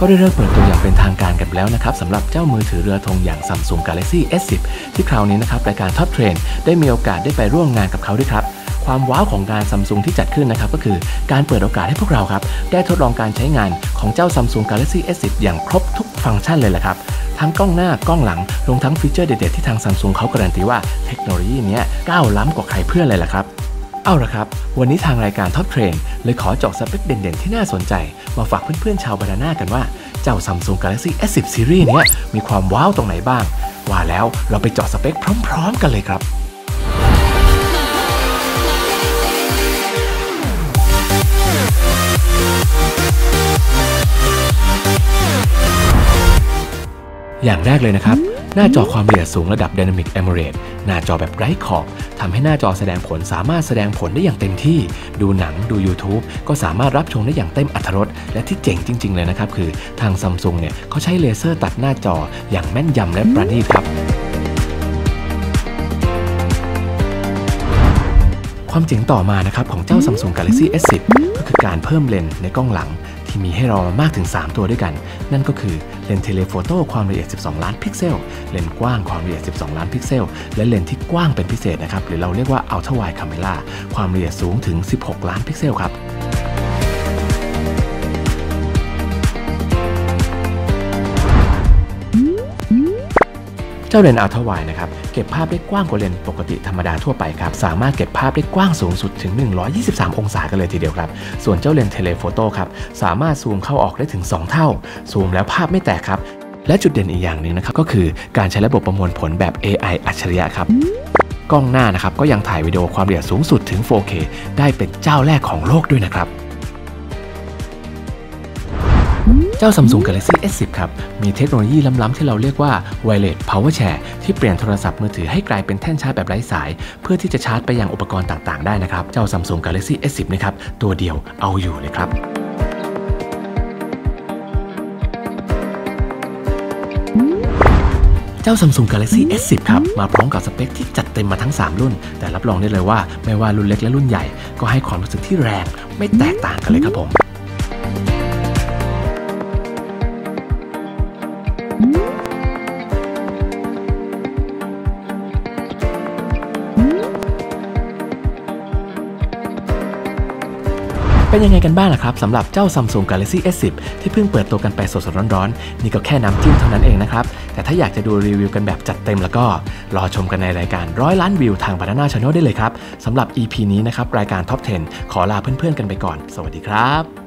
ก็ได้เริ่มเปิดตัวอย่างเป็นทางการกันแล้วนะครับสำหรับเจ้ามือถือเรือธงอย่าง Samsung Galaxy S10 ที่คราวนี้นะครับรายการ Top Trend ได้มีโอกาสได้ไปร่วมงานกับเขาด้วยครับความว้าวของการซัมซุงที่จัดขึ้นนะครับก็คือการเปิดโอกาสให้พวกเราครับ ได้ทดลองการใช้งานของเจ้า Samsung Galaxy S10 อย่างครบทุกฟังก์ชันเลยแหละครับ ทั้งกล้องหน้ากล้องหลังรวมทั้งฟีเจอร์เด็ดๆที่ทางซัมซุงเขาการันตีว่าเทคโนโลยีนี้ก้าวล้ำกว่าใครเพื่อนเลยแหละครับ เอาละครับ วันนี้ทางรายการ Top Trend เลยขอเจาะสเปคเด่นๆ ที่น่าสนใจ มาฝากเพื่อนๆชาวบานาน่ากันว่า เจ้า Samsung Galaxy S10 Series เนี้ยมีความว้าวตรงไหนบ้าง ว่าแล้วเราไปเจาะสเปคพร้อมๆ กันเลยครับอย่างแรกเลยนะครับ หน้าจอความละเอียดสูงระดับ Dynamic AMOLED หน้าจอแบบไร้ขอบทำให้หน้าจอแสดงผลสามารถแสดงผลได้อย่างเต็มที่ ดูหนังดู YouTube ก็สามารถรับชมได้อย่างเต็มอรรถรสและที่เจ๋งจริง ๆ เลยนะครับ คือทางซัมซุงเนี่ยเขาใช้เลเซอร์ตัดหน้าจออย่างแม่นยำและประณีตครับ ความเจ๋งต่อมานะครับของเจ้า Samsung Galaxy S10 ก็คือการเพิ่มเลนส์ในกล้องหลัง ที่มีให้เรามากถึง 3 ตัวด้วยกัน นั่นก็คือเลนส์เทเลโฟโต้ความละเอียด 12 ล้านพิกเซล เลนส์กว้างความละเอียด 12 ล้านพิกเซล และเลนส์ที่กว้างเป็นพิเศษนะครับหรือเราเรียกว่า Ultra Wide Camera ความละเอียดสูงถึง 16 ล้านพิกเซลครับ จ้าเลนส์อัลตร้าไวนะครับเก็บภาพได้กว้างกว่าเลนส์ปกติธรรมดาทั่วไปครับสามารถเก็บภาพได้กว้างสูงสุดถึง 123 องศากันเลยทีเดียวครับ ส่วนเจ้าเลนส์เทเลโฟโต้ครับสามารถซูมเข้าออกได้ถึง 2 เท่า ซูมแล้วภาพไม่แตกครับ และจุดเด่นอีกอย่างหนึ่งนะครับก็คือการใช้ระบบประมวลผลแบบ AI อัจฉริยะครับกล้องหน้านะครับก็ยังถ่ายวิดีโอความละเอียดสูงสุดถึง 4K ได้เป็นเจ้าแรกของโลกด้วยนะครับ เจ้า Samsung Galaxy S10 ครับ มีเทคโนโลยีล้ำ ๆ ที่เราเรียกว่า Wireless Power Share ที่เปลี่ยนโทรศัพท์มือถือให้กลายเป็นแท่นชาร์จแบบไร้สาย เพื่อที่จะชาร์จไปยังอุปกรณ์ต่าง ๆ ได้นะครับ เจ้า Samsung Galaxy S10 นะครับตัวเดียวเอาอยู่เลยครับเจ้า Samsung Galaxy S10 ครับ มาพร้อมกับสเปคที่จัดเต็มมาทั้ง 3 รุ่น แต่รับรองได้เลยว่า ไม่ว่ารุ่นเล็กและรุ่นใหญ่ ก็ให้ความรู้สึกที่แรง ไม่แตกต่างกันเลยครับผม เป็นยังไงกันบ้างล่ะครับสำหรับเจ้า Samsung Galaxy S10 ที่เพิ่งเปิดตัวกันไปสดๆร้อนๆ นี่ก็แค่น้ำจิ้มเท่านั้นเองนะครับ แต่ถ้าอยากจะดูรีวิวกันแบบจัดเต็มแล้วก็ รอชมกันในรายการร้อยล้านวิวทาง Banana Channel ได้เลยครับสำหรับ EP นี้นะครับ รายการ Top 10 ขอลาเพื่อนๆกันไปก่อน สวัสดีครับ